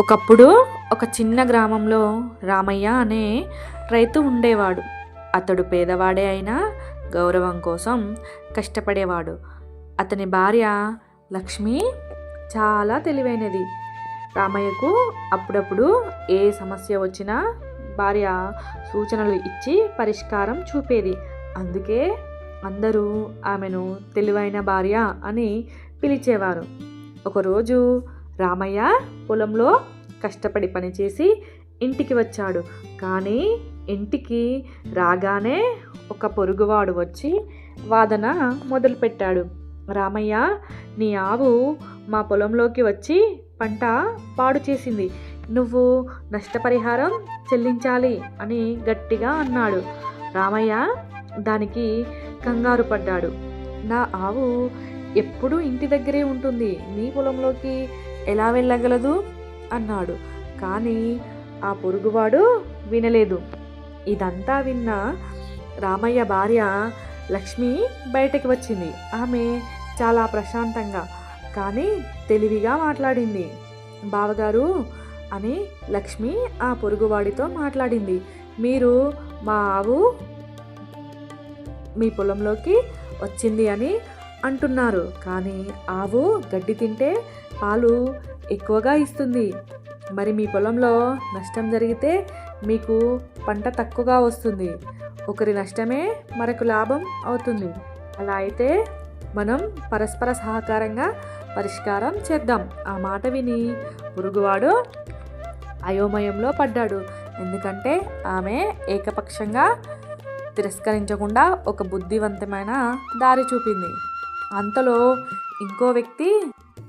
ఒకప్పుడు ఒక చిన్న గ్రామంలో రామయ్య అనే రైతు ఉండేవాడు. అతడు పేదవాడే అయినా గౌరవం కోసం కష్టపడేవాడు. అతని భార్య లక్ష్మి చాలా తెలివైనది. రామయ్యకు అప్పుడప్పుడు ఏ సమస్య వచ్చినా భార్య సూచనలు ఇచ్చి పరిష్కారం చూపేది. అందుకే అందరూ ఆమెను తెలివైన భార్య అని పిలిచేవారు. ఒకరోజు రామయ్య పొలంలో కష్టపడి పనిచేసి ఇంటికి వచ్చాడు. కానీ ఇంటికి రాగానే ఒక పొరుగువాడు వచ్చి వాదన మొదలుపెట్టాడు. రామయ్య నీ ఆవు మా పొలంలోకి వచ్చి పంట పాడు చేసింది. నువ్వు నష్టపరిహారం చెల్లించాలి అని గట్టిగా అన్నాడు. రామయ్య దానికి కంగారు పడ్డాడు. నా ఆవు ఎప్పుడూ ఇంటి దగ్గరే ఉంటుంది. నీ పొలంలోకి ఎలా వెళ్ళగలదు? అన్నాడు. కానీ ఆ పొరుగువాడు వినలేదు. ఇదంతా విన్న రామయ్య భార్య లక్ష్మి బయటకు వచ్చింది. ఆమె చాలా ప్రశాంతంగా కానీ తెలివిగా మాట్లాడింది. బావగారు అని లక్ష్మి ఆ పొరుగువాడితో మాట్లాడింది. మీరు మా ఆవు మీ పొలంలోకి వచ్చింది అని అంటున్నారు. కానీ ఆవు గడ్డి తింటే పాలు ఎక్కువగా ఇస్తుంది. మరి మీ పొలంలో నష్టం జరిగితే మీకు పంట తక్కువగా వస్తుంది. ఒకరి నష్టమే మరొక లాభం అవుతుంది. అలా అయితే మనం పరస్పర సహకారంగా పరిష్కారం చేద్దాం. ఆ మాట విని పురుగువాడు అయోమయంలో పడ్డాడు. ఎందుకంటే ఆమె ఏకపక్షంగా తిరస్కరించకుండా ఒక బుద్ధివంతమైన దారి చూపింది. అంతలో ఇంకో వ్యక్తి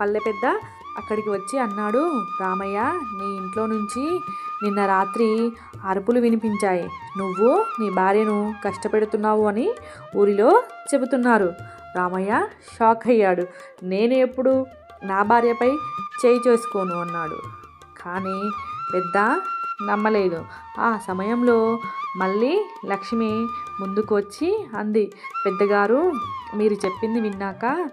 పల్లె పెద్ద అక్కడికి వచ్చి అన్నాడు రామయ్య నీ ఇంట్లో నుంచి నిన్న రాత్రి అరుపులు వినిపించాయి. నువ్వు నీ భార్యను కష్టపెడుతున్నావు అని ఊరిలో చెబుతున్నారు. రామయ్య షాక్ అయ్యాడు. నేను ఎప్పుడు నా భార్యపై చేయి చేసుకోను అన్నాడు. కానీ పెద్ద నమ్మలేదు. ఆ సమయంలో మళ్ళీ లక్ష్మి ముందుకు వచ్చి అంది. పెద్దగారు మీరు చెప్పింది విన్నాక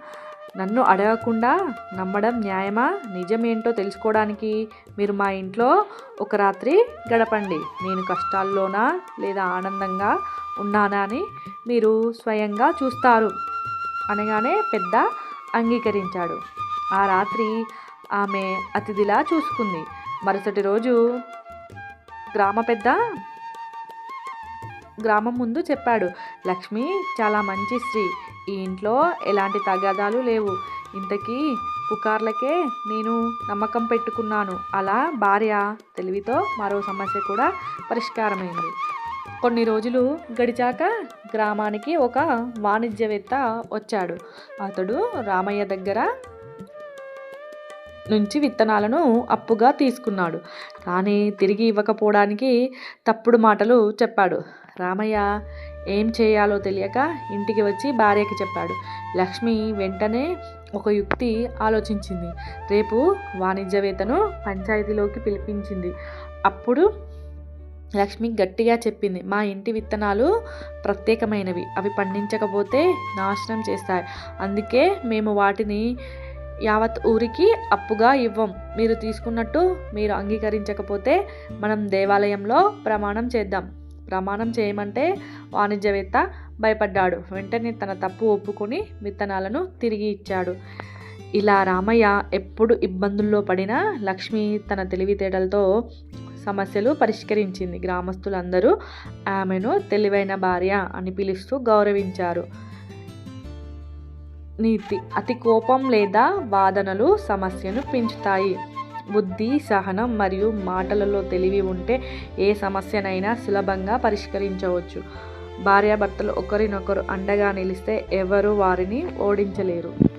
నన్ను అడగకుండా నమ్మడం న్యాయమా? నిజమేంటో తెలుసుకోవడానికి మీరు మా ఇంట్లో ఒక రాత్రి గడపండి. నేను కష్టాల్లోనా లేదా ఆనందంగా ఉన్నానా అని మీరు స్వయంగా చూస్తారు. అనగానే పెద్ద అంగీకరించాడు. ఆ రాత్రి ఆమె అతిథిలా చూసుకుంది. మరుసటి రోజు గ్రామ పెద్ద గ్రామం ముందు చెప్పాడు లక్ష్మి చాలా మంచి స్త్రీ. ఈ ఇంట్లో ఎలాంటి తగాదాలు లేవు. ఇంతకీ పుకార్లకే నేను నమ్మకం పెట్టుకున్నాను. అలా భార్య తెలివితో మరో సమస్య కూడా పరిష్కారమైంది. కొన్ని రోజులు గడిచాక గ్రామానికి ఒక వాణిజ్యవేత్త వచ్చాడు. అతడు రామయ్య దగ్గర నుంచి విత్తనాలను అప్పుగా తీసుకున్నాడు. కానీ తిరిగి ఇవ్వకపోవడానికి తప్పుడు మాటలు చెప్పాడు. రామయ్య ఏం చేయాలో తెలియక ఇంటికి వచ్చి భార్యకి చెప్పాడు. లక్ష్మి వెంటనే ఒక యుక్తి ఆలోచించింది. రేపు వాణిజ్యవేత్తను పంచాయతీలోకి పిలిపించింది. అప్పుడు లక్ష్మి గట్టిగా చెప్పింది మా ఇంటి విత్తనాలు ప్రత్యేకమైనవి అవి పండించకపోతే నాశనం చేస్తాయి. అందుకే మేము వాటిని యావత్ ఊరికి అప్పుగా ఇవ్వం. మీరు తీసుకున్నట్టు మీరు అంగీకరించకపోతే మనం దేవాలయంలో ప్రమాణం చేద్దాం. ప్రమాణం చేయమంటే వాణిజ్యవేత్త భయపడ్డాడు. వెంటనే తన తప్పు ఒప్పుకొని విత్తనాలను తిరిగి ఇచ్చాడు. ఇలా రామయ్య ఎప్పుడు ఇబ్బందుల్లో పడినా లక్ష్మి తన తెలివితేటలతో సమస్యలు పరిష్కరించింది. గ్రామస్తులందరూ ఆమెను తెలివైన భార్య అని పిలుస్తూ గౌరవించారు. నీతి అతి కోపం లేదా వాదనలు సమస్యను పెంచుతాయి. బుద్ధి సహనం మరియు మాటలలో తెలివి ఉంటే ఏ సమస్యనైనా సులభంగా పరిష్కరించవచ్చు. భార్యాభర్తలు ఒకరినొకరు అండగా నిలిస్తే ఎవరు వారిని ఓడించలేరు.